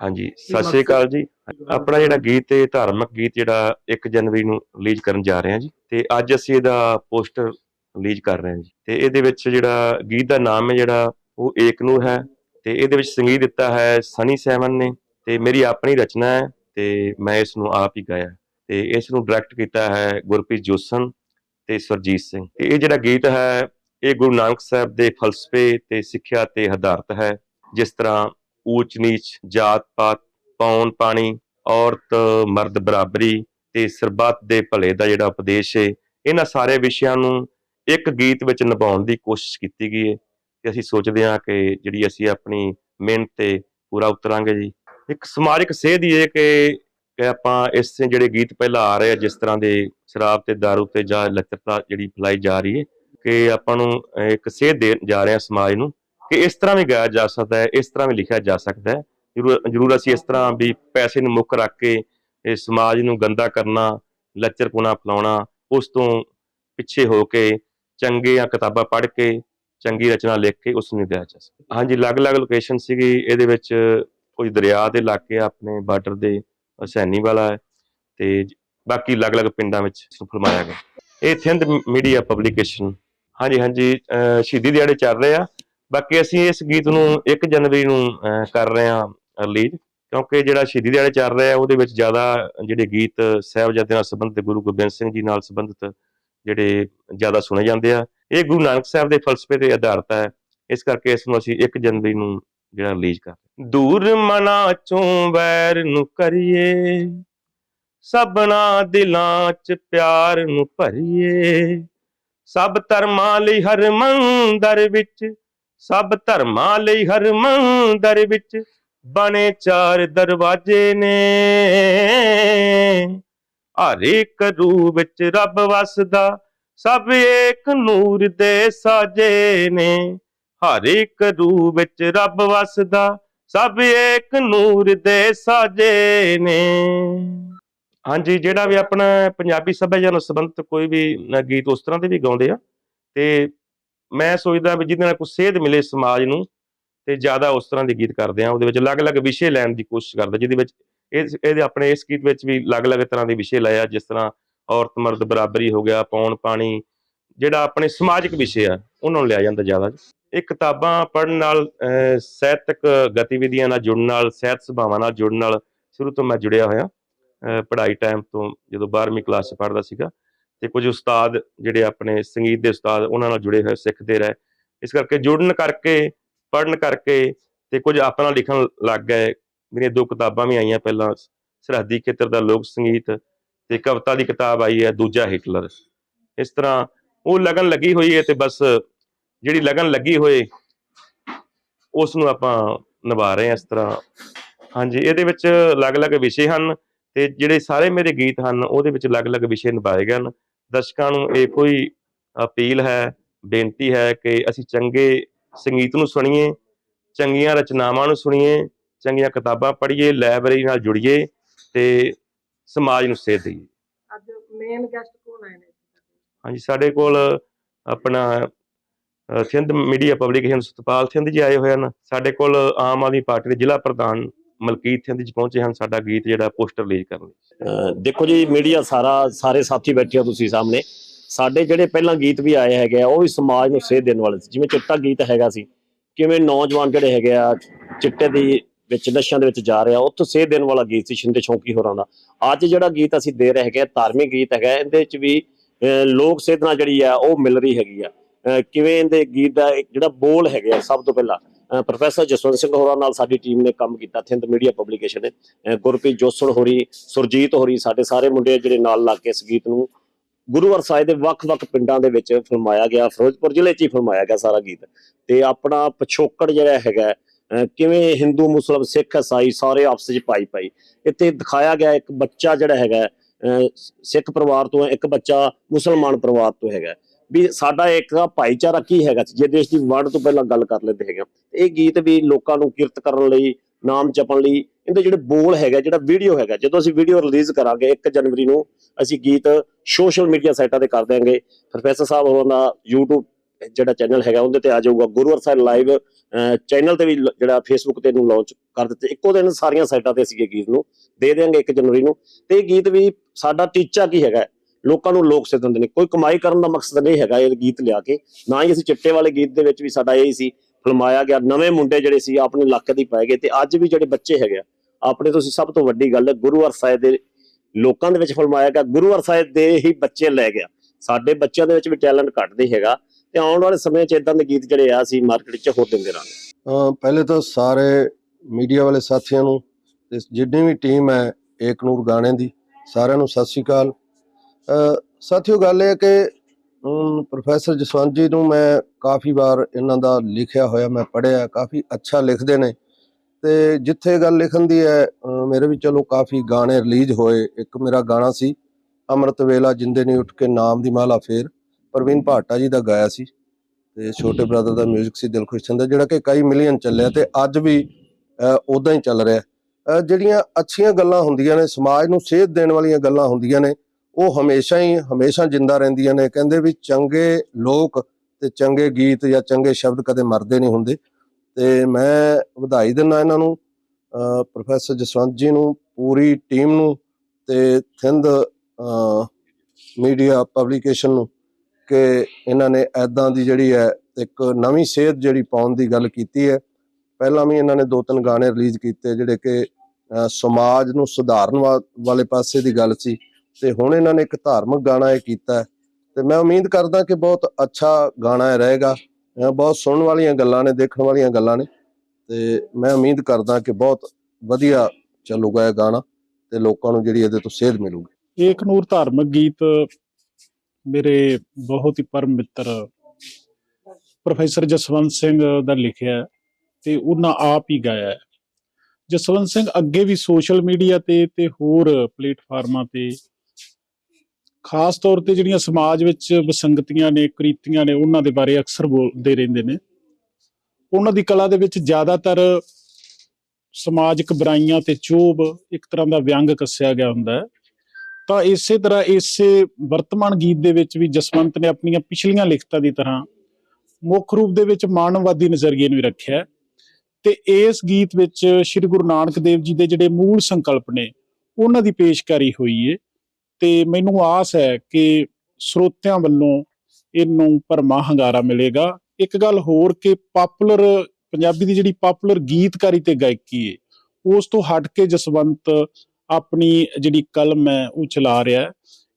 ਹਾਂਜੀ ਸਤਿ ਸ਼੍ਰੀ ਅਕਾਲ ਜੀ। ਆਪਣਾ ਜਿਹੜਾ ਗੀਤ ਹੈ ਧਾਰਮਿਕ ਗੀਤ ਜਿਹੜਾ 1 ਜਨਵਰੀ ਨੂੰ ਰਿਲੀਜ਼ ਕਰਨ ਜਾ ਰਹੇ ਹਾਂ ਜੀ ਤੇ ਅੱਜ ਅਸੀਂ ਇਹਦਾ ਪੋਸਟਰ ਰਿਲੀਜ਼ ਕਰ ਰਹੇ ਹਾਂ ਜੀ। ਤੇ ਇਹਦੇ ਵਿੱਚ ਜਿਹੜਾ ਗੀਤ ਦਾ ਨਾਮ ਹੈ ਜਿਹੜਾ ਉਹ ਏਕ ਨੂੰ ਹੈ ਤੇ ਇਹਦੇ ਵਿੱਚ ਸੰਗੀਤ ਦਿੱਤਾ ਹੈ ਸਨੀ ਸੈਵਨ ਨੇ ਤੇ ਮੇਰੀ ਆਪਣੀ ਰਚਨਾ ਹੈ ਤੇ ਮੈਂ ਇਸ ਨੂੰ ਆਪ ਹੀ ਗਾਇਆ। ਤੇ ਇਸ ਨੂੰ ਡਾਇਰੈਕਟ ਕੀਤਾ ਹੈ ਗੁਰਪ੍ਰੀਤ ਜੋਸਨ ਤੇ ਸਰਜੀਤ ਸਿੰਘ। ਤੇ ਇਹ ਜਿਹੜਾ ਗੀਤ ਹੈ ਇਹ ਗੁਰੂ ਨਾਨਕ ਸਾਹਿਬ ਦੇ ਫਲਸਫੇ ਤੇ ਸਿੱਖਿਆ ਤੇ ਆਧਾਰਿਤ ਹੈ ਜਿਸ ਤਰ੍ਹਾਂ ਊਚ ਨੀਚ, ਜਾਤ ਪਾਤ, ਪੌਣ ਪਾਣੀ, ਔਰਤ, ਮਰਦ ਬਰਾਬਰੀ ਤੇ ਸਰਬੱਤ ਦੇ ਭਲੇ ਦਾ ਜਿਹੜਾ ਉਪਦੇਸ਼ ਹੈ ਇਹਨਾਂ ਸਾਰੇ ਵਿਸ਼ਿਆਂ ਨੂੰ ਇੱਕ ਗੀਤ ਵਿੱਚ ਨਿਭਾਉਣ ਦੀ ਕੋਸ਼ਿਸ਼ ਕੀਤੀ ਗਈ ਹੈ ਤੇ ਅਸੀਂ ਸੋਚਦੇ ਹਾਂ ਕਿ ਜਿਹੜੀ ਅਸੀਂ ਆਪਣੀ ਮਿਹਨਤ ਤੇ ਪੂਰਾ ਉਤਰਾਂਗੇ ਜੀ। ਇੱਕ ਸਮਾਜਿਕ ਸੇਧ ਹੀ ਹੈ ਕਿ ਕਿ ਆਪਾਂ ਇਸ ਜਿਹੜੇ ਗੀਤ ਪਹਿਲਾਂ ਆ ਰਹੇ ਆ, ਜਿਸ ਤਰ੍ਹਾਂ ਦੇ ਸ਼ਰਾਬ ਤੇ ਦਾਰੂ ਤੇ ਜਾਂ ਲੱਚਰਤਾ ਜਿਹੜੀ ਫੈਲਾਈ ਜਾ ਰਹੀ ਹੈ ਕਿ ਆਪਾਂ ਨੂੰ ਇੱਕ ਸੇਧ ਦੇ, ਜਾ ਰਹੇ ਹਾਂ ਸਮਾਜ ਨੂੰ ਕਿ ਇਸ ਤਰ੍ਹਾਂ ਵੀ ਗਾਇਆ ਜਾ ਸਕਦਾ ਹੈ, ਇਸ ਤਰ੍ਹਾਂ ਵੀ ਲਿਖਿਆ ਜਾ ਸਕਦਾ ਹੈ। ਜ਼ਰੂਰ ਜ਼ਰੂਰ ਅਸੀਂ ਇਸ ਤਰ੍ਹਾਂ ਵੀ ਪੈਸੇ ਨੂੰ ਮੁੱਖ ਰੱਖ ਕੇ ਇਹ ਸਮਾਜ ਨੂੰ ਗੰਦਾ ਕਰਨਾ ਲੱਚਰਪੁਣਾ ਫਲਾਉਣਾ, ਉਸ ਤੋਂ ਪਿੱਛੇ ਹੋ ਕੇ ਚੰਗੀਆਂ ਕਿਤਾਬਾਂ ਪੜ੍ਹ ਕੇ ਚੰਗੀ ਰਚਨਾ ਲਿਖ ਕੇ ਉਸ ਨੂੰ ਗਾਇਆ ਜਾ ਸਕਦਾ ਹਾਂਜੀ, ਅਲੱਗ-ਅਲੱਗ ਲੋਕੇਸ਼ਨ ਸੀਗੀ, ਇਹਦੇ ਵਿੱਚ ਕੁਝ ਦਰਿਆ ਦੇ ਇਲਾਕੇ ਆਪਣੇ ਬਾਰਡਰ ਦੇ ਹਸੈਨੀ ਵਾਲਾ ਹੈ ਤੇ ਬਾਕੀ ਅਲੱਗ-ਅਲੱਗ ਪਿੰਡਾਂ ਵਿੱਚ ਫਰਮਾਇਆ ਗਿਆ। ਇਹ ਥਿੰਦ ਮੀਡੀਆ ਪਬਲੀਕੇਸ਼ਨ ਹਾਂਜੀ ਹਾਂਜੀ ਸ਼ਹੀਦੀ ਦਿਹਾੜੇ ਚੱਲ ਰਹੇ ਆ। ਬਾਕੀ ਅਸੀਂ ਇਸ ਗੀਤ ਨੂੰ 1 ਜਨਵਰੀ ਨੂੰ ਕਰ ਰਹੇ ਹਾਂ ਰਿਲੀਜ਼, ਕਿਉਂਕਿ ਜਿਹੜਾ ਸ਼ਹੀਦੀ ਦਿਹਾੜੇ ਚੱਲ ਰਿਹਾ ਉਹਦੇ ਵਿੱਚ ਜ਼ਿਆਦਾ ਜਿਹੜੇ ਗੀਤ ਸਾਹਿਬਜ਼ਾਦੇ ਨਾਲ ਸੰਬੰਧਿਤ ਗੁਰੂ ਗੋਬਿੰਦ ਸਿੰਘ ਜੀ ਨਾਲ ਸੰਬੰਧਿਤ ਜਿਹੜੇ ਜ਼ਿਆਦਾ ਸੁਣੇ ਜਾਂਦੇ ਆ, ਇਹ ਗੁਰੂ ਨਾਨਕ ਸਾਹਿਬ ਦੇ ਫਲਸਫੇ ਤੇ ਆਧਾਰਿਤ ਹੈ। ਇਸ ਕਰਕੇ ਇਸ ਨੂੰ ਅਸੀਂ 1 ਜਨਵਰੀ ਨੂੰ ਜਿਹੜਾ ਰਿਲੀਜ਼ ਕਰ ਦੂਰ ਮਨਾ ਚੋਂ ਵੈਰ ਨੂੰ ਕਰੀਏ, ਸਭਨਾ ਦਿਲਾਂ 'ਚ ਪਿਆਰ ਨੂੰ ਭਰੀਏ, ਸਭ ਧਰਮਾਂ ਲਈ ਹਰ ਮੰਦਰ ਵਿੱਚ ਸਭ ਧਰਮਾਂ ਲਈ ਹਰ ਮੰਦਰ ਵਿੱਚ ਬਣੇ ਚਾਰ ਦਰਵਾਜ਼ੇ ਨੇ। ਹਰ ਇੱਕ ਰੂਪ ਵਿੱਚ ਰੱਬ ਵਸਦਾ, ਸਭ ਏਕ ਨੂਰ ਦੇ ਸਾਜੇ ਨੇ। ਹਰ ਇੱਕ ਰੂਪ ਵਿੱਚ ਰੱਬ ਵਸਦਾ, ਸਭ ਏਕ ਨੂਰ ਦੇ ਸਾਜੇ ਨੇ। ਹਾਂਜੀ, ਜਿਹੜਾ ਵੀ ਆਪਣਾ ਪੰਜਾਬੀ ਸੱਭਿਆਚਾਰ ਨਾਲ ਸੰਬੰਧਿਤ ਕੋਈ ਵੀ ਗੀਤ ਉਸ ਤਰ੍ਹਾਂ ਦੇ ਵੀ ਗਾਉਂਦੇ ਆ, ਤੇ ਮੈਂ ਸੋਚਦਾ ਵੀ ਜਿਹਦੇ ਨਾਲ ਕੋਈ ਸੇਧ ਮਿਲੇ ਸਮਾਜ ਨੂੰ ਤੇ ਜ਼ਿਆਦਾ ਉਸ ਤਰ੍ਹਾਂ ਦੇ ਗੀਤ ਕਰਦੇ ਆ ਉਹਦੇ ਵਿੱਚ ਅਲੱਗ-ਅਲੱਗ ਵਿਸ਼ੇ ਲੈਣ ਦੀ ਕੋਸ਼ਿਸ਼ ਕਰਦਾ ਜਿਹਦੇ ਵਿੱਚ ਇਹ ਇਹਦੇ ਆਪਣੇ ਇਸ ਗੀਤ ਵਿੱਚ ਵੀ ਅਲੱਗ-ਅਲੱਗ ਤਰ੍ਹਾਂ ਦੇ ਵਿਸ਼ੇ ਲਏ ਆ ਜਿਸ ਤਰ੍ਹਾਂ ਔਰਤ ਮਰਦ ਬਰਾਬਰੀ ਹੋ ਗਿਆ ਪੌਣ ਪਾਣੀ ਜਿਹੜਾ ਆਪਣੇ ਸਮਾਜਿਕ ਵਿਸ਼ੇ ਆ ਉਹਨਾਂ ਨੂੰ ਲਿਆ ਜਾਂਦਾ ਜ਼ਿਆਦਾ। ਇਹ ਕਿਤਾਬਾਂ ਪੜ੍ਹਨ ਨਾਲ ਅਹ, ਸਾਹਿਤਕ ਗਤੀਵਿਧੀਆਂ ਨਾਲ ਜੁੜਨ ਨਾਲ ਸਾਹਿਤ ਸੁਭਾਵਾਂ ਨਾਲ ਜੁੜਨ ਨਾਲ ਸ਼ੁਰੂ ਤੋਂ ਮੈਂ ਜੁੜਿਆ ਹੋਇਆ। ਅਹ, ਪੜ੍ਹਾਈ ਟਾਈਮ ਤੋਂ ਜਦੋਂ 12ਵੀਂ ਕਲਾਸ 'ਚ ਪੜ੍ਹਦਾ ਸੀਗਾ। ਤੇ ਕੁਝ ਉਸਤਾਦ ਜਿਹੜੇ ਆਪਣੇ ਸੰਗੀਤ ਦੇ ਉਸਤਾਦ, ਉਹਨਾਂ ਨਾਲ ਜੁੜੇ ਹੋਏ, ਸਿੱਖਦੇ ਰਹੇ। ਇਸ ਕਰਕੇ ਜੁੜਨ ਕਰਕੇ, ਪੜ੍ਹਨ ਕਰਕੇ ਤੇ ਕੁਝ ਆਪਣਾ ਲਿਖਣ ਲੱਗ ਗਏ। ਮੇਰੀਆਂ ਦੋ ਕਿਤਾਬਾਂ ਵੀ ਆਈਆਂ ਪਹਿਲਾਂ, ਸਰਹੱਦੀ ਖੇਤਰ ਦਾ ਲੋਕ ਸੰਗੀਤ ਤੇ ਕਵਿਤਾ ਦੀ ਕਿਤਾਬ ਆਈ ਹੈ, ਦੂਜਾ ਹਿਟਲਰ। ਇਸ ਤਰ੍ਹਾਂ ਉਹ ਲਗਨ ਲੱਗੀ ਹੋਈ ਹੈ ਤੇ ਬਸ ਜਿਹੜੀ ਲਗਨ ਲੱਗੀ ਹੋਏ ਉਸ ਨੂੰ ਆਪਾਂ ਨਿਭਾ ਰਹੇ ਹਾਂ ਇਸ ਤਰ੍ਹਾਂ। ਹਾਂਜੀ, ਇਹਦੇ ਵਿੱਚ ਅਲੱਗ-ਅਲੱਗ ਵਿਸ਼ੇ ਹਨ ਤੇ ਜਿਹੜੇ ਸਾਰੇ ਮੇਰੇ ਗੀਤ ਹਨ, ਉਹਦੇ ਵਿੱਚ ਅਲੱਗ-ਅਲੱਗ ਵਿਸ਼ੇ ਨਿਭਾਏ ਗਏ ਹਨ। ਦਰਸ਼ਕਾਂ ਨੂੰ ਇਹ ਕੋਈ ਅਪੀਲ ਹੈ ਬੇਨਤੀ ਹੈ ਕਿ ਅਸੀਂ ਚੰਗੇ ਸੰਗੀਤ ਨੂੰ ਸੁਣੀਏ ਚੰਗੀਆਂ ਰਚਨਾਵਾਂ ਨੂੰ ਸੁਣੀਏ ਚੰਗੀਆਂ ਕਿਤਾਬਾਂ ਪੜ੍ਹੀਏ ਲਾਇਬ੍ਰੇਰੀ ਨਾਲ ਜੁੜੀਏ ਤੇ ਸਮਾਜ ਨੂੰ ਸੇਧ ਦਈਏ। ਅੱਜ ਮੇਨ ਗੈਸਟ ਕੌਣ ਆਏ ਨੇ ਹਾਂਜੀ ਸਾਡੇ ਕੋਲ ਆਪਣਾ ਥਿੰਦ ਮੀਡੀਆ ਪਬਲਿਕੇਸ਼ਨ ਸਤਪਾਲ ਥਿੰਦ ਜੀ ਆਏ ਹੋਏ ਹਨ। ਸਾਡੇ ਕੋਲ ਆਮ ਆਦਮੀ ਪਾਰਟੀ ਦੇ ਜ਼ਿਲ੍ਹਾ ਪ੍ਰਧਾਨ ਮਲਕੀਤ ਥਿੰਦ ਜੀ ਪਹੁੰਚੇ ਹਨ ਸਾਡਾ ਗੀਤ ਜਿਹੜਾ ਪੋਸਟਰ ਰਿਲੀਜ਼ ਕਰਨ ਲਈ। ਦੇਖੋ ਜੀ ਮੀਡੀਆ ਸਾਰਾ ਸਾਰੇ ਸਾਥੀ ਬੈਠੇ ਹੋ ਤੁਸੀਂ ਸਾਹਮਣੇ। ਸਾਡੇ ਜਿਹੜੇ ਪਹਿਲਾਂ ਗੀਤ ਵੀ ਆਏ ਹੈਗੇ ਆ ਉਹ ਵੀ ਸਮਾਜ ਨੂੰ ਸੇਧ ਦੇਣ ਵਾਲੇ ਸੀ। ਜਿਵੇਂ ਚਿੱਟਾ ਗੀਤ ਹੈਗਾ ਸੀ ਕਿਵੇਂ ਨੌਜਵਾਨ ਜਿਹੜੇ ਹੈਗੇ ਆ ਚਿੱਟੇ ਦੀ ਵਿੱਚ ਨਸ਼ਿਆਂ ਦੇ ਵਿੱਚ ਜਾ ਰਿਹਾ ਉੱਥੋਂ ਸੇਧ ਦੇਣ ਵਾਲਾ ਗੀਤ ਸੀ ਸ਼ਿੰਦੇ ਸ਼ੌਂਕੀ ਹੋਰਾਂ ਦਾ। ਅੱਜ ਜਿਹੜਾ ਗੀਤ ਅਸੀਂ ਦੇ ਰਹੇ ਹੈਗੇ ਆ, ਧਾਰਮਿਕ ਗੀਤ ਹੈਗਾ ਇਹਦੇ ਵਿੱਚ ਵੀ ਅਹ ਲੋਕ ਸੇਧਨਾ ਜਿਹੜੀ ਆ ਉਹ ਮਿਲ ਰਹੀ ਹੈਗੀ ਆ। ਕਿਵੇਂ ਇਹਦੇ ਗੀਤ ਦਾ ਜਿਹੜਾ ਬੋਲ ਹੈਗਾ ਸਭ ਤੋਂ ਪਹਿਲਾਂ ਪ੍ਰੋਫੈਸਰ ਜਸਵੰਤ ਸਿੰਘ ਹੋਰਾਂ ਨਾਲ ਸਾਡੀ ਟੀਮ ਨੇ ਕੰਮ ਕੀਤਾ ਥਿੰਦ ਮੀਡੀਆ ਪਬਲਿਕੇਸ਼ਨ ਨੇ। ਗੁਰਪ੍ਰੀਤ ਜੋਸਣ ਹੋਰੀ, ਸੁਰਜੀਤ ਹੋਰੀ ਸਾਡੇ ਸਾਰੇ ਮੁੰਡੇ ਜਿਹੜੇ ਨਾਲ ਲੱਗ ਕੇ ਇਸ ਗੀਤ ਨੂੰ ਗੁਰੂਵਰ ਸਾਹਿਬ ਦੇ ਵੱਖ-ਵੱਖ ਪਿੰਡਾਂ ਦੇ ਵਿੱਚ ਫਿਲਮਾਇਆ ਗਿਆ, ਫਿਰੋਜ਼ਪੁਰ ਜ਼ਿਲ੍ਹੇ 'ਚ ਹੀ ਫਿਲਮਾਇਆ ਗਿਆ ਸਾਰਾ ਗੀਤ। ਤੇ ਆਪਣਾ ਪਿਛੋਕੜ ਜਿਹੜਾ ਹੈਗਾ ਕਿਵੇਂ ਹਿੰਦੂ, ਮੁਸਲਮ, ਸਿੱਖ ਇਸਾਈ ਸਾਰੇ ਆਪਸ ਵਿੱਚ ਪਾਈ ਪਾਈ। ਇੱਥੇ ਦਿਖਾਇਆ ਗਿਆ ਇੱਕ ਬੱਚਾ ਜਿਹੜਾ ਹੈਗਾ ਸਿੱਖ ਪਰਿਵਾਰ ਤੋਂ ਇੱਕ ਬੱਚਾ ਮੁਸਲਮਾਨ ਪਰਿਵਾਰ ਤੋਂ ਹੈਗਾ। ਵੀ ਸਾਡਾ ਇੱਕ ਭਾਈਚਾਰਾ ਕੀ ਹੈਗਾ ਜੇ ਦੇਸ਼ ਦੀ ਵਰਡ ਤੋਂ ਪਹਿਲਾਂ ਗੱਲ ਕਰ ਲੈਂਦੇ ਹੈਗੇ ਹਾਂ। ਇਹ ਗੀਤ ਵੀ ਲੋਕਾਂ ਨੂੰ ਕਿਰਤ ਕਰਨ ਲਈ, ਨਾਮ ਜਪਣ ਲਈ, ਇਹਦੇ ਜਿਹੜੇ ਬੋਲ ਹੈਗਾ, ਜਿਹੜਾ ਵੀਡੀਓ ਹੈਗਾ, ਜਦੋਂ ਅਸੀਂ ਵੀਡੀਓ ਰਿਲੀਜ਼ ਕਰਾਂਗੇ 1 ਜਨਵਰੀ ਨੂੰ, ਅਸੀਂ ਗੀਤ ਸੋਸ਼ਲ ਮੀਡੀਆ ਸਾਈਟਾਂ ਤੇ ਕਰ ਦਿਆਂਗੇ। ਪ੍ਰੋਫੈਸਰ ਸਾਹਿਬ ਹੋਰਾਂ ਦਾ YouTube ਜਿਹੜਾ ਚੈਨਲ ਹੈਗਾ, ਉਹਦੇ ਤੇ ਆ ਜਾਊਗਾ। ਗੁਰੂਵਰ ਸਾਹਿਬ ਲਾਈਵ ਚੈਨਲ ਤੇ ਵੀ ਜਿਹੜਾ ਫੇਸਬੁੱਕ ਤੇ ਇਹਨੂੰ ਲਾਂਚ ਕਰ ਦਿੱਤੇ। ਇੱਕੋ ਦਿਨ ਸਾਰੀਆਂ ਸਾਈਟਾਂ ਤੇ ਅਸੀਂ ਇਹ ਗੀਤ ਨੂੰ ਦੇ ਦੇਵਾਂਗੇ 1 ਜਨਵਰੀ ਨੂੰ। ਤੇ ਇਹ ਗੀਤ ਵੀ ਸਾਡਾ ਟੀਚਾ ਕੀ ਹੈਗਾ ਲੋਕਾਂ ਨੂੰ ਲੋਕ ਸਿੱਧਨ ਦੇ ਨੇ। ਕੋਈ ਕਮਾਈ ਕਰਨ ਦਾ ਮਕਸਦ ਨਹੀਂ ਹੈਗਾ ਇਹ ਗੀਤ ਲਿਆ ਕੇ। ਨਾ ਹੀ ਅਸੀਂ ਚਿੱਟੇ ਵਾਲੇ ਗੀਤ ਦੇ ਵਿੱਚ ਵੀ ਸਾਡਾ ਇਹ ਹੀ ਸੀ ਫਲਮਾਇਆ ਗਿਆ ਨਵੇਂ ਮੁੰਡੇ ਜਿਹੜੇ ਸੀ ਆਪਣੇ ਇਲਾਕੇ ਦੇ ਪੈ ਗਏ ਤੇ ਅੱਜ ਵੀ ਜਿਹੜੇ ਬੱਚੇ ਹੈਗੇ ਆ, ਆਪਣੇ ਤੁਸੀਂ ਸਭ ਤੋਂ ਵੱਡੀ ਗੱਲ ਗੁਰੂ ਗੁਰੂ ਸਾਹਿਬ ਦੇ ਲੋਕਾਂ ਦੇ ਵਿੱਚ ਫਲਮਾਇਆ ਗਿਆ ਗੁਰੂ ਅਰਸਾਏ ਦੇ ਹੀ ਬੱਚੇ ਲੈ ਗਿਆ। ਸਾਡੇ ਬੱਚਿਆਂ ਦੇ ਵਿੱਚ ਵੀ ਟੈਲੈਂਟ ਘੱਟ ਹੈਗਾ ਤੇ ਆਉਣ ਵਾਲੇ ਸਮੇਂ 'ਚ ਇਦਾਂ ਦੇ ਗੀਤ ਜਿਹੜੇ ਆ ਅਸੀਂ ਮਾਰਕੀਟ 'ਚ ਹੋਰ ਦਿੰਦੇ ਰਹਾਂਗੇ। ਪਹਿਲੇ ਤਾਂ ਸਾਰੇ ਮੀਡੀਆ ਵਾਲੇ ਸਾਥੀਆਂ ਨੂੰ ਤੇ ਜਿੰਨੀ ਵੀ ਟੀਮ ਹੈ ਏਕਨੂਰ ਗਾਣੇ ਦੀ ਸਾਰਿਆਂ ਨੂੰ ਸਤਿ ਸ਼੍ਰੀ ਅਕਾਲ। ਸਾਥੀਓ ਗੱਲ ਇਹ ਕਿ ਪ੍ਰੋਫੈਸਰ ਜਸਵੰਤ ਜੀ ਨੂੰ ਮੈਂ ਕਾਫੀ ਵਾਰ ਇਹਨਾਂ ਦਾ ਲਿਖਿਆ ਹੋਇਆ, ਮੈਂ ਪੜ੍ਹਿਆ ਕਾਫੀ ਅੱਛਾ ਲਿਖਦੇ ਨੇ। ਤੇ ਜਿੱਥੇ ਗੱਲ ਲਿਖਣ ਦੀ ਹੈ ਮੇਰੇ ਵੀ ਚਲੋ ਕਾਫੀ ਗਾਣੇ ਰਿਲੀਜ਼ ਹੋਏ। ਇੱਕ ਮੇਰਾ ਗਾਣਾ ਸੀ, ਅੰਮ੍ਰਿਤ ਵੇਲਾ, ਜਿੰਦੇ ਨੇ ਉੱਠ ਕੇ ਨਾਮ ਦੀ ਮਾਲਾ ਫੇਰ, ਪ੍ਰਵੀਨ ਭਾਟਾ ਜੀ ਦਾ ਗਾਇਆ ਸੀ। ਤੇ ਛੋਟੇ ਬ੍ਰਦਰ ਦਾ 뮤직 ਸੀ, ਦਿਲ ਖੁਸ਼ ਚੰਦਾ ਜਿਹੜਾ ਕਿ ਕਈ ਮਿਲੀਅਨ ਚੱਲਿਆ ਤੇ ਅੱਜ ਵੀ ਉਦਾਂ ਹੀ ਚੱਲ ਰਿਹਾ। ਜਿਹੜੀਆਂ ਅੱਛੀਆਂ ਗੱਲਾਂ ਹੁੰਦੀਆਂ ਨੇ, ਸਮਾਜ ਨੂੰ ਸੇਧ ਦੇਣ ਵਾਲੀਆਂ ਗੱਲਾਂ ਹੁੰਦੀਆਂ ਨੇ ਉਹ ਹਮੇਸ਼ਾ ਹੀ, ਹਮੇਸ਼ਾ ਜਿੰਦਾ ਰਹਿੰਦੀਆਂ ਨੇ। ਕਹਿੰਦੇ ਵੀ ਚੰਗੇ ਲੋਕ ਤੇ ਚੰਗੇ ਗੀਤ ਜਾਂ ਚੰਗੇ ਸ਼ਬਦ ਕਦੇ ਮਰਦੇ ਨਹੀਂ ਹੁੰਦੇ। ਤੇ ਮੈਂ ਵਧਾਈ ਦਿੰਦਾ ਇਹਨਾਂ ਨੂੰ ਪ੍ਰੋਫੈਸਰ ਜਸਵੰਤ ਜੀ ਨੂੰ, ਪੂਰੀ ਟੀਮ ਨੂੰ ਤੇ ਥਿੰਦ ਮੀਡੀਆ ਪਬਲੀਕੇਸ਼ਨ ਨੂੰ ਕਿ ਇਹਨਾਂ ਨੇ ਐਦਾਂ ਦੀ ਜਿਹੜੀ ਹੈ ਇੱਕ ਨਵੀਂ ਸੇਧ ਜਿਹੜੀ ਪਾਉਣ ਦੀ ਗੱਲ ਕੀਤੀ ਹੈ। ਪਹਿਲਾਂ ਵੀ ਇਹਨਾਂ ਨੇ ਦੋ ਤਿੰਨ ਗਾਣੇ ਰਿਲੀਜ਼ ਕੀਤੇ ਜਿਹੜੇ ਕਿ ਸਮਾਜ ਨੂੰ ਸੁਧਾਰਨ ਵਾ- ਵਾਲੇ ਪਾਸੇ ਦੀ ਗੱਲ ਸੀ। ਤੇ ਹੁਣ ਇਹਨਾਂ ਨੇ ਇੱਕ ਧਾਰਮਿਕ ਗਾਣਾ ਇਹ ਕੀਤਾ ਹੈ। ਤੇ ਮੈਂ ਉਮੀਦ ਕਰਦਾ ਕਿ ਬਹੁਤ ਅੱਛਾ ਗਾਣਾ ਰਹੇਗਾ। ਬਹੁਤ ਸੁਣਨ ਵਾਲੀਆਂ ਗੱਲਾਂ ਨੇ, ਦੇਖਣ ਵਾਲੀਆਂ ਗੱਲਾਂ ਨੇ। ਤੇ ਮੈਂ ਉਮੀਦ ਕਰਦਾ ਕਿ ਬਹੁਤ ਵਧੀਆ ਚੱਲੂਗਾ ਇਹ ਗਾਣਾ ਤੇ ਲੋਕਾਂ ਨੂੰ ਜਿਹੜੀ ਇਹਦੇ ਤੋਂ ਸੇਧ ਮਿਲੂਗੀ। ਏਕ ਨੂਰ ਧਾਰਮਿਕ ਗੀਤ ਮੇਰੇ ਬਹੁਤ ਹੀ ਪਰਮ ਮਿੱਤਰ ਪ੍ਰੋਫੈਸਰ ਜਸਵੰਤ ਸਿੰਘ ਦਾ ਲਿਖਿਆ ਤੇ ਉਹਨਾਂ ਆਪ ਹੀ ਗਾਇਆ ਹੈ। ਜਸਵੰਤ ਸਿੰਘ ਅੱਗੇ ਵੀ ਸੋਸ਼ਲ ਮੀਡੀਆ ਤੇ ਤੇ ਹੋਰ ਪਲੇਟਫਾਰਮਾਂ ਤੇ ਖਾਸ ਤੌਰ ਤੇ ਜਿਹੜੀਆਂ ਸਮਾਜ ਵਿੱਚ ਵਿਸੰਗਤੀਆਂ ਨੇ, ਕ੍ਰੀਤੀਆਂ ਨੇ, ਉਹਨਾਂ ਦੇ ਬਾਰੇ ਅਕਸਰ ਬੋਲਦੇ ਰਹਿੰਦੇ ਨੇ। ਉਹਨਾਂ ਦੀ ਕਲਾ ਦੇ ਵਿੱਚ ਜ਼ਿਆਦਾਤਰ ਸਮਾਜਿਕ ਬੁਰਾਈਆਂ ਤੇ ਚੋਬ ਇੱਕ ਤਰ੍ਹਾਂ ਦਾ ਵਿਅੰਗ ਕੱਸਿਆ ਗਿਆ ਹੁੰਦਾ ਹੈ। ਤਾਂ ਇਸੇ ਤਰ੍ਹਾਂ ਇਸੇ ਵਰਤਮਾਨ ਗੀਤ ਦੇ ਵਿੱਚ ਵੀ ਜਸਵੰਤ ਨੇ ਆਪਣੀਆਂ ਪਿਛਲੀਆਂ ਲਿਖਤਾਂ ਦੀ ਤਰ੍ਹਾਂ ਮੁੱਖ ਰੂਪ ਦੇ ਵਿੱਚ ਮਾਨਵਵਾਦੀ ਨਜ਼ਰੀਏ ਨੂੰ ਵੀ ਰੱਖਿਆ ਹੈ। ਤੇ ਇਸ ਗੀਤ ਵਿੱਚ ਸ੍ਰੀ ਗੁਰੂ ਨਾਨਕ ਦੇਵ ਜੀ ਦੇ ਜਿਹੜੇ ਮੂਲ ਸੰਕਲਪ ਨੇ, ਉਹਨਾਂ ਦੀ ਪੇਸ਼ਕਾਰੀ ਹੋਈ ਏ। ਤੇ ਮੈਨੂੰ ਆਸ ਹੈ ਕਿ ਸਰੋਤਿਆਂ ਵੱਲੋਂ ਇਹਨੂੰ ਭਰਮਾ ਹੰਗਾਰਾ ਮਿਲੇਗਾ। ਇੱਕ ਗੱਲ ਹੋਰ ਕਿ ਪਾਪੂਲਰ ਪੰਜਾਬੀ ਦੀ ਜਿਹੜੀ ਪਾਪੂਲਰ ਗੀਤਕਾਰੀ ਤੇ ਗਾਇਕੀ ਹੈ ਉਸ ਤੋਂ ਹਟ ਕੇ ਜਸਵੰਤ ਆਪਣੀ ਜਿਹੜੀ ਕਲਮ ਹੈ, ਉਹ ਚਲਾ ਰਿਹਾ ਹੈ।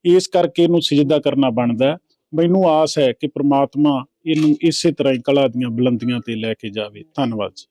ਇਸ ਕਰਕੇ ਇਹਨੂੰ ਸਜਦਾ ਕਰਨਾ ਬਣਦਾ ਮੈਨੂੰ ਆਸ ਹੈ ਕਿ ਪ੍ਰਮਾਤਮਾ ਇਹਨੂੰ ਇਸੇ ਤਰ੍ਹਾਂ ਹੀ ਕਲਾ ਦੀਆਂ ਬੁਲੰਦੀਆਂ ਤੇ ਲੈ ਕੇ ਜਾਵੇ। ਧੰਨਵਾਦ ਜੀ।